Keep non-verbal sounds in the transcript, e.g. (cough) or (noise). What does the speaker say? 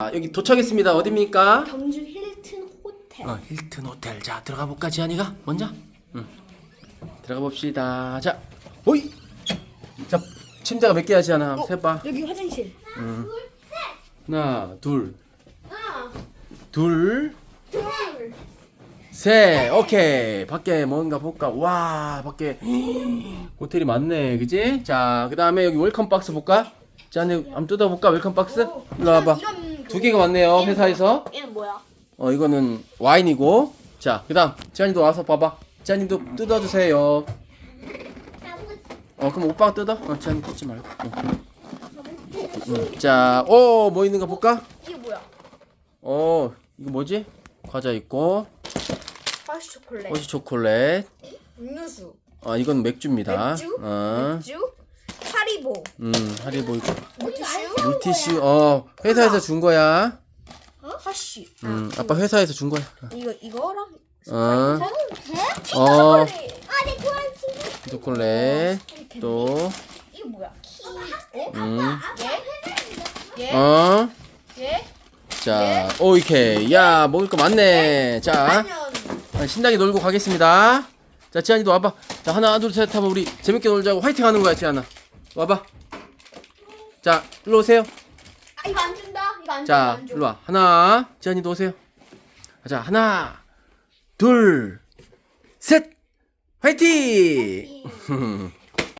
아, 여기 도착했습니다. 어디입니까? 경주 힐튼 호텔. 어, 힐튼 호텔. 자, 들어가 볼까, 지안이가? 먼저? 응. 들어가 봅시다. 자, 오이! 자, 침대가 몇 개야, 지안아? 한번 세봐. 여기 화장실. 하나, 둘, 하나, 둘, 둘, 셋. 오케이. 밖에 뭔가 볼까? 와, 밖에 (gasps) 호텔이 많네. 그지? 자, 그 다음에 여기 웰컴 박스 볼까? 지안이 한번 뜯어볼까? 웰컴 박스? 일로 와봐. 그- 두 개가 왔네요, 회사에서. 얘는 뭐야? 어 이거는 와인이고 자 그다음 지안이도 와서 봐봐 지안이도 뜯어주세요 어 그럼 오빠가 뜯어 어 지안이 뜯지 말고 어. 자오 뭐 있는가 볼까 이게 뭐야? 어 이거 뭐지 과자 있고 화이트 초콜릿. 허쉬 초콜릿 음료수. 아 이건 맥주입니다 맥주? 어, 맥주. 하리보. 음 하리보 있고 물티슈. 물티슈 어 회사에서 준 거야 하시. 음 아빠 회사에서 준 거야 이거 이거랑. 어 돼? 어. 아, 내 좋아하는 친구. 초콜릿 또 이거 뭐야? 키. 음. 얘? 얘? 어? 얘? 자, 오이케이. 야, 먹을 거 많네. 자, 아니면 신나게 놀고 가겠습니다. 자, 지안이도 와봐. 자, 하나, 둘, 셋 하면 우리 재밌게 놀자고 화이팅 하는 거야, 지안아. 와봐. 자, 일로 오세요. 아, 이거 안 준다. 이거 안 줘. 자, 안 줘. 일로 와. 하나, 지안이도 오세요. 자, 하나, 둘, 셋! 화이팅! (laughs)